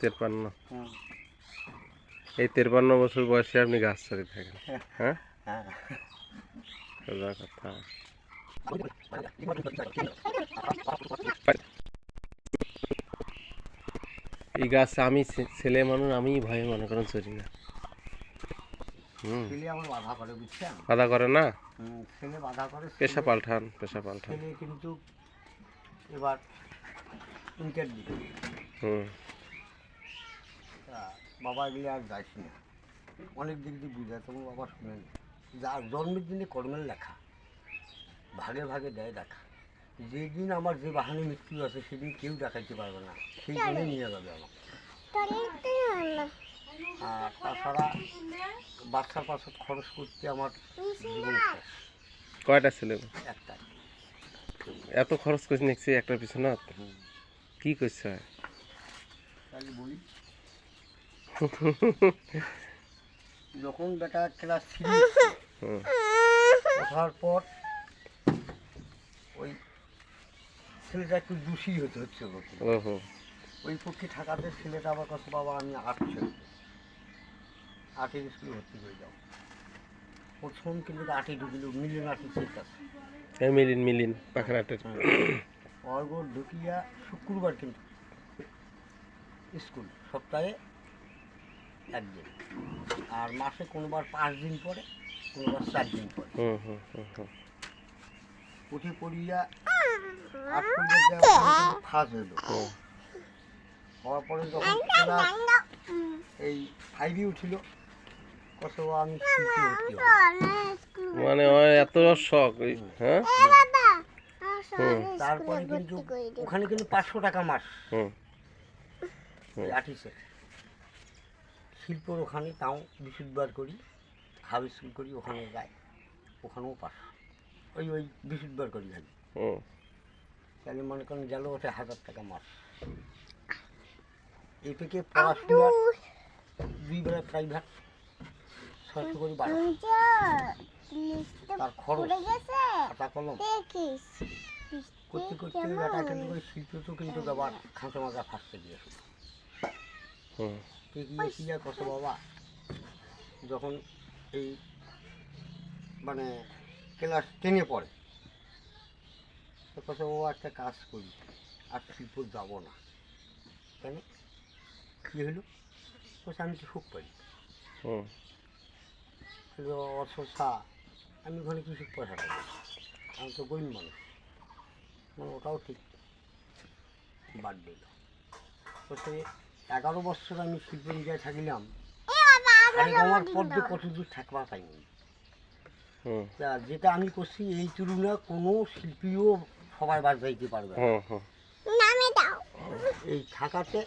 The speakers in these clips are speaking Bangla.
তিরপান্ন হুম। এই তেরপান্ন বছর বয়সে আপনি গাছ ছাড়ি থাকেন। হ্যাঁ? হ্যাঁ। কথা। এই গাছ আমি ছেলে মানুষ আমি ভয়ে মনে করেন চলি না। বাধা করে না? পেশা পাল্টান পেশা পাল্টান। কিন্তু এবার হুম। তা বাবা এগুলি আর যাইছি না। অনেক দিক দিয়ে বুঝায় তোমার বাবা শুনেন যা জন্মের দিনে কর্মের লেখা ভাগে ভাগে দেয় দেখা। যেদিন আমার যে বাহানে মৃত্যু আছে সেদিন কেউ দেখাইতে পারবে না। সেই জন্যই নিয়ে যাবে আমার আর তাছাড়া বাচ্চার পাশে খরচ করতে আমার জীবন কয়টা ছেলে? একটা এত খরচ করে নিচ্ছি একটা পিছনে। কি করছে যখন বেটা ক্লাস থ্রি ওঠার পর ওই ছেলেটা একটু দোষী হতে হচ্ছে ওই পক্ষে থাকাতে ছেলেটা আবার কাছে বাবা আমি আর্ট ছেড়ে আর্টের স্কুলে ভর্তি হয়ে যাও। প্রথম কিন্তু আর্টে ঢুকিল আর্টের সেট আছে এই মিলিন মিলিন পাখানাটের অর্গ ঢুকিয়া শুক্রবার কিন্তু স্কুল সপ্তাহে একদিন। আর মাসে কোনোবার পাঁচ দিন পরে কোনোবার চার দিন পরে উঠে পড়িয়া হওয়ার পরে যখন এই ফাইভে উঠিল কত আমি। মানে এত শখ হ্যাঁ? হুম তারপরে কিন্তু ওখানে কিন্তু পাঁচশো টাকা মাস। আর্টিস্টের। শিল্পর ওখানে তাও বিশুদ্ধবার করি হাফ স্কুল করি ওখানে যাই ওখানেও পাস। ওই ওই বিশুদ্ধবার করি খালি তাহলে মনে করেন গেল ওটা হাজার টাকা মাস। এই থেকে পড়াশোনা দুই বেলা প্রাইভেট ছয়শো করে বারো তার খরচ খাতা কলম। করতে করতে বেটা কিন্তু ওই শিল্প তো কিন্তু আবার খাঁচা মাজা ফাঁসতে গিয়েছে হুম। এগিয়ে গিয়ে কত বাবা? যখন এই মানে ক্লাস টেনে পড়ে তো কত বাবা একটা কাজ করি আর শিল্প যাব না। কেন? কী হলো? বলছে আমি তো সুখ পাই। হুম। অসা আমি ওখানে কিছু সুখ পয়সা পাবো আমি তো গরিব মানুষ। মানে ওটাও ঠিক। বাদ দিল। বলছে এগারো বছর আমি শিল্প নিজেয় থাকিলাম। আমার পদ্মে কত দূর থাকবা পাইনি তা যেটা আমি করছি এই তুলনায় কোনো শিল্পীও সবাই বাদ যাইতে পারবে এই থাকাতে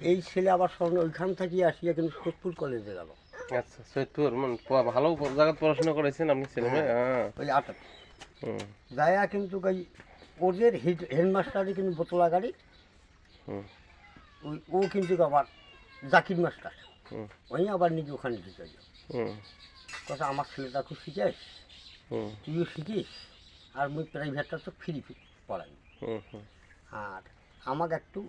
এই ছেলে আবার স্বর্ণ ওইখান থেকে আসিয়া কিন্তু সোদপুর কলেজে গেল। আচ্ছা সৈয়দপুর মানে ভালো জায়গায় পড়াশোনা করেছেন আপনি ছেলে মেয়ে? হ্যাঁ। ওই আটা হুম যায়া কিন্তু ওই ওদের হেড হেডমাস্টারই কিন্তু বোতলা গাড়ি হুম। ওই ও কিন্তু আবার জাকির মাস্টার। হুম। ওই আবার নিজে ওখানে ঢুকে হুম। কথা আমার ছেলেটা খুব শিখাইস তুইও শিখিস আর মুই প্রাইভেটটা তো ফ্রি পড়াই। হুম হুম। আর আমাকে একটু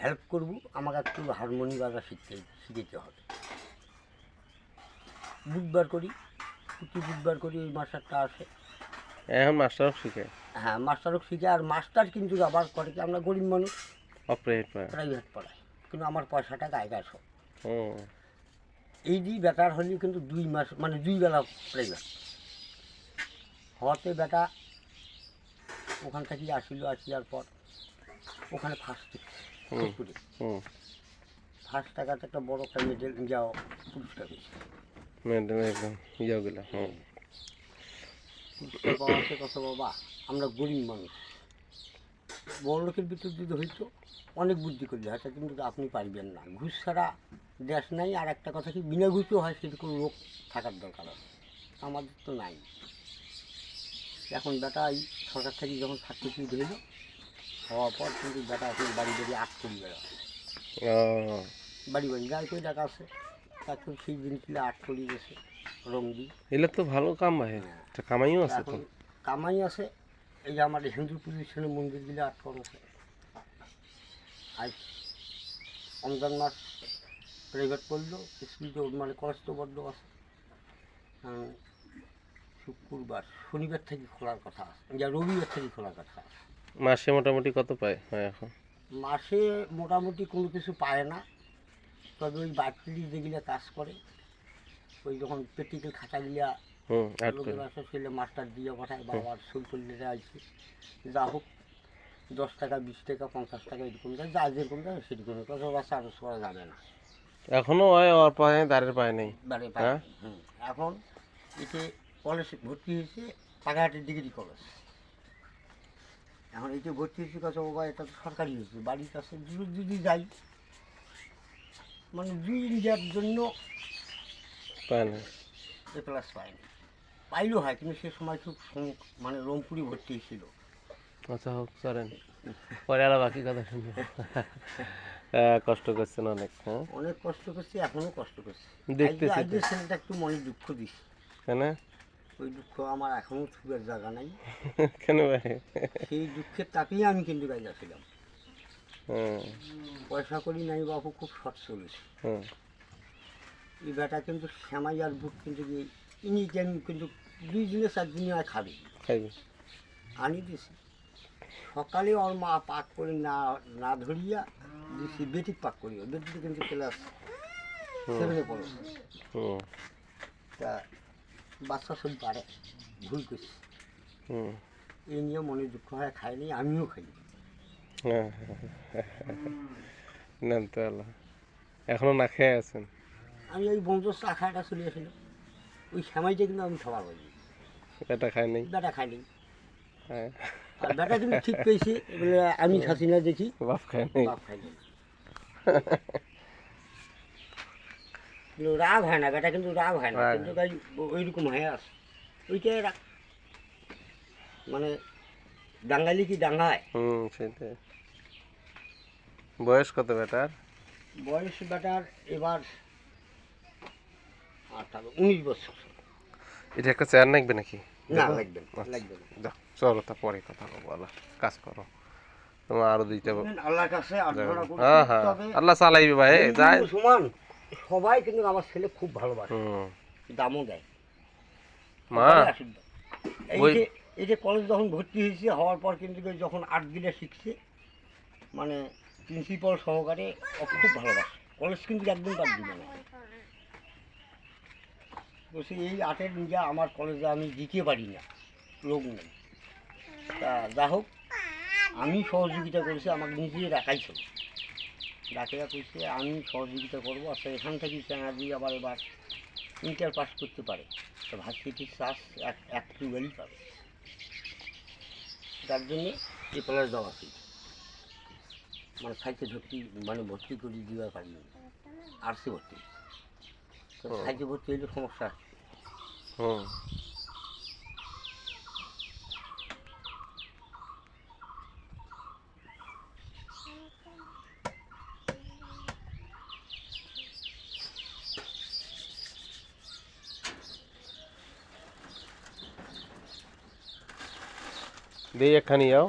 হেল্প করব আমাকে একটু হারমোনি বাজা শিখতে শিখতে হবে। বুধবার করি প্রতি বুধবার করি ওই মাস্টারটা আসে। এখন মাস্টার শিখে। হ্যাঁ মাস্টারও শিখে আর মাস্টার কিন্তু আবার করে কি আমরা গরিব মানুষ। পায় প্রাইভেট পড়াই কিন্তু আমার পয়সাটা গায়ে সব। এই দিয়ে বেটার হলে কিন্তু দুই মাস মানে দুই বেলা প্রাইভেট হওয়াতে বেটা ওখান থেকে আসিল আসিয়ার পর ওখানে ফার্স্ট ফার্স্ট টাকাতে একটা বড় একটা মেডেল যাও পুরস্কার পেয়েছে। মেয়েদের একদম হুম। বাবা আমরা গরিব মানুষ। বড় লোকের ভিতর যদি হইতো অনেক বুদ্ধি করলে হয়তো কিন্তু আপনি পারবেন না। ঘুষ ছাড়া দেশ নাই আর একটা কথা কি বিনা ঘুষও হয় সেরকম লোক থাকার দরকার আছে। আমাদের তো নাই। এখন বেটা এই সরকার থেকে যখন সার্টিফিকেট হইল হওয়ার পর কিন্তু বেটা এখন বাড়ি বাড়ি আট করি বেড়া বাড়ি বাড়ি যাই করে টাকা আছে। এখন সেই দিন ছিল আট করি গেছে রঙ্গি। এগুলো তো ভালো কাম ভাই একটা কামাইও আছে তো। কামাই আছে এই যে আমার হিন্দু পজিশনের মন্দিরগুলো আটকানো আছে। আজ রমজান মাস প্রাইভেট পড়ল স্কুল তো মানে কলেজ তো বদ্ধ আছে শুক্রবার শনিবার থেকে খোলার কথা আছে যা রবিবার থেকে খোলার কথা আছে। মাসে মোটামুটি কত পায় হয় এখন? মাসে মোটামুটি কোনো কিছু পায় না তবে ওই বাড়তি যেগুলো কাজ করে ওই যখন প্র্যাকটিক্যাল খাতাগুলা লোকের বাসা ছেলে মাস্টার দিয়ে পাঠায় বাবার সই করলে আছে যা হোক দশ টাকা বিশ টাকা পঞ্চাশ টাকা এরকম দেয় যা যেরকম দেয় সেরকম বাচ্চা আরও করা যাবে না। এখনও হয় ওর পায়ে দাঁড়ের পায়ে নেই। বাড়ি হ্যাঁ? হুম। এখন এতে কলেজ ভর্তি হয়েছে পাকাহাটের ডিগ্রি কলেজ এখন এতে ভর্তি হয়েছে কত? বাবা এটা তো সরকারি হয়েছে। বাড়ির কাছে দূর যদি যাই মানে দুই ইন্ডিয়ার জন্য পায় না। এ প্লাস পায়নি। পাইলেও হয় কিন্তু সে সময় খুব মানে রংপুরি ভর্তি হয়েছিল আচ্ছা হোক চলেন। পরে আরও বাকি কথা শুনব। কষ্ট করছেন অনেক হ্যাঁ? অনেক কষ্ট করছি এখনও কষ্ট করছি। দেখতেছি আজকে ছেলেটা একটু মনে দুঃখ দিস কেন? ওই দুঃখ আমার এখনও ছুপের জায়গা নাই। কেন ভাই? সেই দুঃখের তাকেই আমি কিন্তু গাইলাছিলাম হ্যাঁ। পয়সা করি নাই বাবু খুব শর্ট চলেছে। হ্যাঁ। এই বেটা কিন্তু শ্যামাই আর বুট কিন্তু ইনি টাইম কিন্তু দুই দিনে চার দিনে আর খাবে। খাইবি। আনি দিছি। সকালে ওর মা পাক করে না না ধরিয়া দিছি বেটিক পাক করিও বেটিতে কিন্তু ক্লাস সেভেনে পড়ে তা বাচ্চা সব পারে ভুল করছে হুম। এই নিয়ে মনে দুঃখ হয় খাইনি আমিও খাই হ্যাঁ নেন তো আল্লাহ এখনও না খেয়ে আছেন? আমি ওই বন্ধু চা খাওয়াটা চলে আসলাম ওই সময়টা কিন্তু আমি সবার পাইনি এটা খায় নেই? বেটা খাইনি হ্যাঁ। বেটা কিন্তু ঠিক পেয়েছি এবারে আমি খাসি না দেখি। বাপ খায় নেই? বাপ খাইনি না। রাগ হয় না বেটা কিন্তু রাগ হয় না। কিন্তু তাই ওইরকম হয়ে আছে। ওইটাই রাগ মানে ডাঙ্গালি কি ডাঙ্গায় হুম সেটাই। বয়স কত বেটার? বয়স বেটার এবার আঠারো উনিশ বছর। এটা একটা চেয়ার নাকবে নাকি? না লাগবে আচ্ছা। লাগবে না। চলো তা পরে কথা বলব আল্লাহ কাজ করো। তোমার আরও দুইটা আল্লাহর কাছে হ্যাঁ হ্যাঁ। আল্লাহ চালাইবে ভাই হিন্দু যায় সবাই কিন্তু আমার ছেলে খুব ভালোবাসে। দামও দেয়। মা এই ওই- যে এই যে কলেজ যখন ভর্তি হয়েছে হওয়ার পর কিন্তু যখন আর্ট গিলে শিখছে মানে প্রিন্সিপাল সহকারে খুব ভালোবাসে। কলেজ কিন্তু একদম বাদ দিবে না বলছি, এই আটের নিজে আমার কলেজে আমি দিতে পারি না। লোক নেই। তা যা হোক, আমি সহযোগিতা করেছি, আমাকে নিজে রাখাই ছিল। ডাকেরা কইছে, আমি সহযোগিতা করব আচ্ছা এখান থেকে দিয়ে আবার এবার ইন্টার পাস করতে পারে। তো ভার্সিটির চাষ এক এক টুয়েলই পাবে। তার জন্যে প্লাস দেওয়া আছে। মানে সাইতে ভর্তি মানে ভর্তি করে দিতে পারিনি আরসি ভর্তি তো ও। সাইতে ভর্তি হলে সমস্যা আছে। হুম দেই একখানি যাও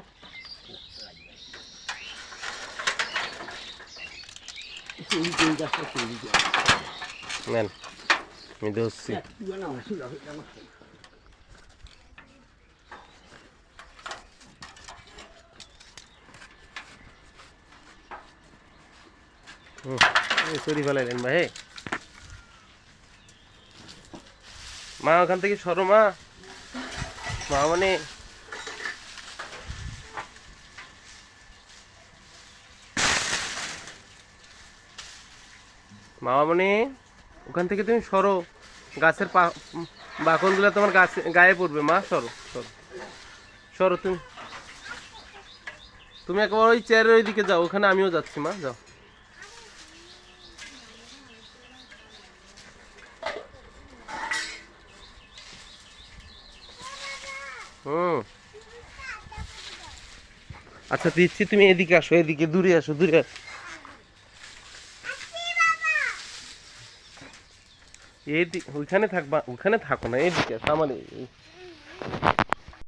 এই যে এই গাছটা তৈরি করে নেন সরি ফেলাইলেন ভাই মা ওখান থেকে সরো মা। মা মানে মা মানে ওখান থেকে তুমি সরো। গাছের পা বাকলগুলো তোমার গাছে গায়ে পড়বে, মা। সরো সরো। সরো তুমি। তুমি একবার ওই চেয়ারের ওই দিকে যাও, ওখানে আমিও যাচ্ছি, মা। যাও। হুম। আচ্ছা দিচ্ছি তুমি এদিকে আসো, এদিকে দূরে আসো দূরে। আসো এইদিকে ওইখানে থাকবা ওইখানে থাকো না এদিকে এই-